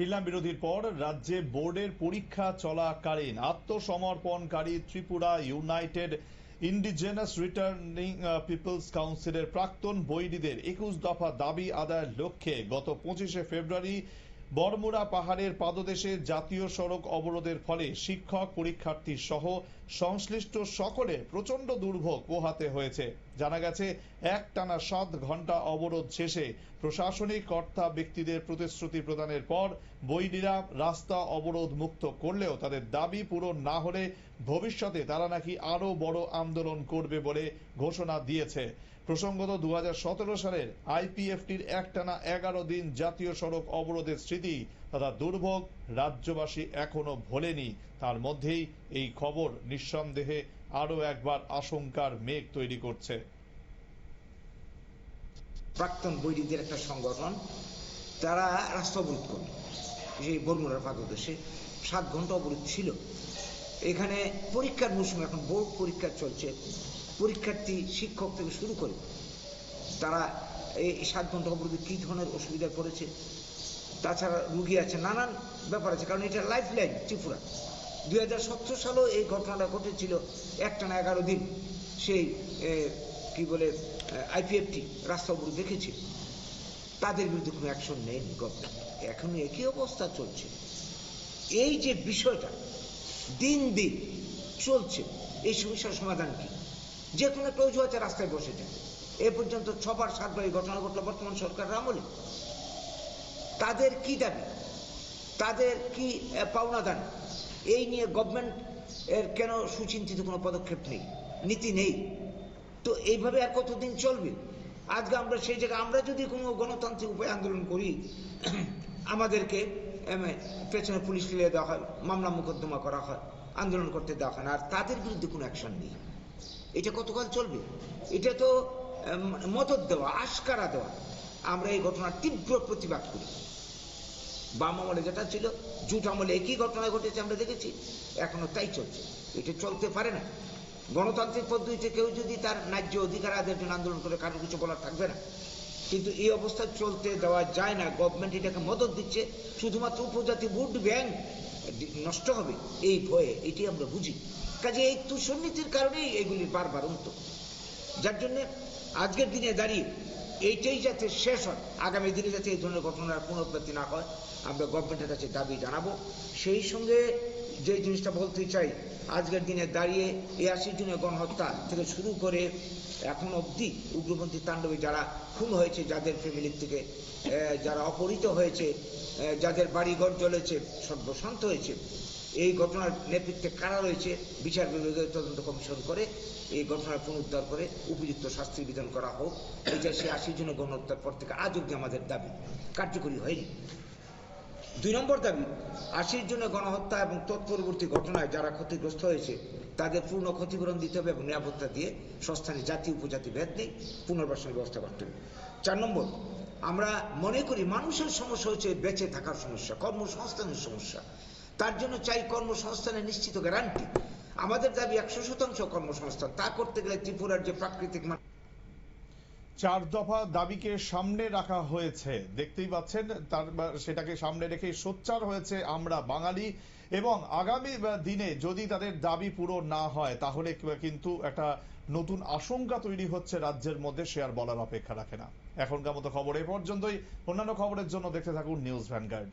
ফিরলাম বিরোধীর পর রাজ্যে বোর্ডের পরীক্ষা চলাকালীন আত্মসমর্পণকারী Tripura united indigenous returning peoples কাউন্সিলের প্রাক্তন বৈরীদের একুশ দফা দাবি আদায়ের লক্ষ্যে গত পঁচিশে ফেব্রুয়ারি বড়মুড়া পাহাড়ের পাদদেশে জাতীয় সড়ক অবরোধের ফলে শিক্ষক, পরীক্ষার্থী সহ সংশ্লিষ্ট সকলে প্রচণ্ড দুর্ভোগ পোহাতে হয়েছে। জানা গেছে এক টানা সাত ঘণ্টা অবরোধ শেষে প্রশাসনিক কর্তা ব্যক্তিদের প্রতিশ্রুতি প্রদানের পর বৈরীরা রাস্তা অবরোধ মুক্ত করলেও তাদের দাবি পূরণ না হলে ভবিষ্যতে তারা নাকি আরও বড় আন্দোলন করবে বলে ঘোষণা দিয়েছে। প্রসঙ্গত দু সালের আইপিএফটির একটানা এগারো দিন জাতীয় সড়ক অবরোধের স্মৃতি তথা দুর্ভোগ রাজ্যবাসী এখনও ভোলেনি। তার মধ্যেই এই খবর নিঃসন্দেহে আরও একবার আশঙ্কার মেঘ তৈরি করছে। প্রাক্তন বৈরীদের একটা সংগঠন, তারা রাস্তা অবরোধ করল। সেই বর্মুরার পাদদেশে সাত ঘণ্টা অবরোধ ছিল। এখানে পরীক্ষার মৌসুম এখন বোর্ড পরীক্ষা চলছে। পরীক্ষার্থী, শিক্ষক থেকে শুরু করে তারা এই সাত ঘণ্টা অবরোধে কী ধরনের অসুবিধায় পড়েছে, তাছাড়া রুগী আছে, নানান ব্যাপার আছে, কারণ এটা লাইফ লাইন ত্রিপুরা। দুই হাজার সতেরো সালেও এই ঘটনাটা ঘটেছিল একটানা এগারো দিন। সেই কি বলে আইপিএফটি রাস্তা অবরোধ দেখেছিল তাদের বিরুদ্ধে কোনো অ্যাকশন নেয়নি গভর্নমেন্ট এখন একই অবস্থা চলছে। এই যে বিষয়টা দিন দিন চলছে, এই সমস্যার সমাধান কি? যে কোনো একটা অজুহাতে রাস্তায় বসে যায়। এ পর্যন্ত ছবার, সাতবার এই ঘটনা ঘটলো বর্তমান সরকারের আমলে। তাদের কি দাবি? তাদের কি পাওনা দান এই নিয়ে গভর্নমেন্ট এর কেন সুচিন্তিত কোনো পদক্ষেপ নেই? নীতি নেই। তো এইভাবে আর কতদিন চলবে? আজকে আমরা সেই জায়গায় আমরা যদি কোনো গণতান্ত্রিক উপায়ে আন্দোলন করি, আমাদেরকে পেছনে পুলিশ ফেলে দেওয়া হয়, মামলা মোকদ্দমা করা হয়, আন্দোলন করতে দেওয়া হয় না। আর তাদের বিরুদ্ধে কোনো অ্যাকশন নেই। এটা কতকাল চলবে? এটা তো মদত দেওয়া, আশকারা দেওয়া। আমরা এই ঘটনার তীব্র প্রতিবাদ করি। বাম আমলে যেটা ছিল, জুট আমলে একই ঘটনা ঘটেছে, আমরা দেখেছি। এখনও তাই চলছে। এটা চলতে পারে না। গণতান্ত্রিক পদ্ধতিতে কেউ যদি তার ন্যায্য অধিকার আদায়ের জন্য আন্দোলন করে, কারও কিছু বলার থাকবে না। কিন্তু এই অবস্থা চলতে দেওয়া যায় না। গভর্নমেন্ট এটাকে মদত দিচ্ছে, শুধুমাত্র উপজাতি ভোট ব্যাংক নষ্ট হবে। এই ভয়ে এটি আমরা বুঝি। কাজে এই তুষনীতির কারণেই এগুলি বারবার উন্ত যার জন্য আজকের দিনে দাঁড়িয়ে এইটাই যাতে শেষ হয়, আগামী দিনে যাতে এই ধরনের ঘটনার পুনরাবৃত্তি না হয়, আমরা গভর্নমেন্টের কাছে দাবি জানাব। সেই সঙ্গে যে জিনিসটা বলতে চাই, আজকের দিনে দাঁড়িয়ে এই আশি জনের গণহত্যা থেকে শুরু করে এখন অবধি উগ্রপন্থী তাণ্ডবে যারা খুন হয়েছে, যাদের ফ্যামিলির থেকে যারা অপহৃত হয়েছে যাদের বাড়িঘর জ্বলেছে, সর্বশান্ত হয়েছে এই ঘটনার নেতৃত্বে কারা রয়েছে, বিচার বিভাগীয় তদন্ত কমিশন করে এই ঘটনার পুনরুদ্ধার করে উপযুক্ত শাস্তি বিধান করা হোক। এটা সে আশি জন গণহত্যার পর থেকে আজ অব্দি আমাদের দাবি, কার্যকরী হয়নি। দুই নম্বর দাবি আশির জন্য গণহত্যা এবং তৎপরবর্তী ঘটনায় যারা ক্ষতিগ্রস্ত হয়েছে, তাদের পূর্ণ ক্ষতিপূরণ দিতে হবে এবং নিরাপত্তা দিয়ে সস্থানে জাতি, উপজাতি ভেদ নেই, পুনর্বাসনের ব্যবস্থা করতে হবে। চার নম্বর, আমরা মনে করি মানুষের সমস্যা হচ্ছে বেঁচে থাকার সমস্যা, কর্মসংস্থানের সমস্যা। তার জন্য চাই কর্মসংস্থানের নিশ্চিত গ্যারান্টি আমাদের দাবি একশো শতাংশ কর্মসংস্থান। তা করতে গেলে ত্রিপুরার যে প্রাকৃতিক চার দফা দাবিকে সামনে রাখা হয়েছে। দেখতেই পাচ্ছেন, তার সেটাকে সামনে রেখে সোচ্চার হয়েছে আমরা, বাঙালি। এবং আগামী দিনে যদি তাদের দাবি পুরো না হয়, তাহলে কিন্তু একটা নতুন আশঙ্কা তৈরি হচ্ছে রাজ্যের মধ্যে। সে আর বলার অপেক্ষা রাখে না। এখনকার মতো খবর এ পর্যন্তই। অন্যান্য খবরের জন্য দেখতে থাকুন নিউজ ভ্যানগার্ড।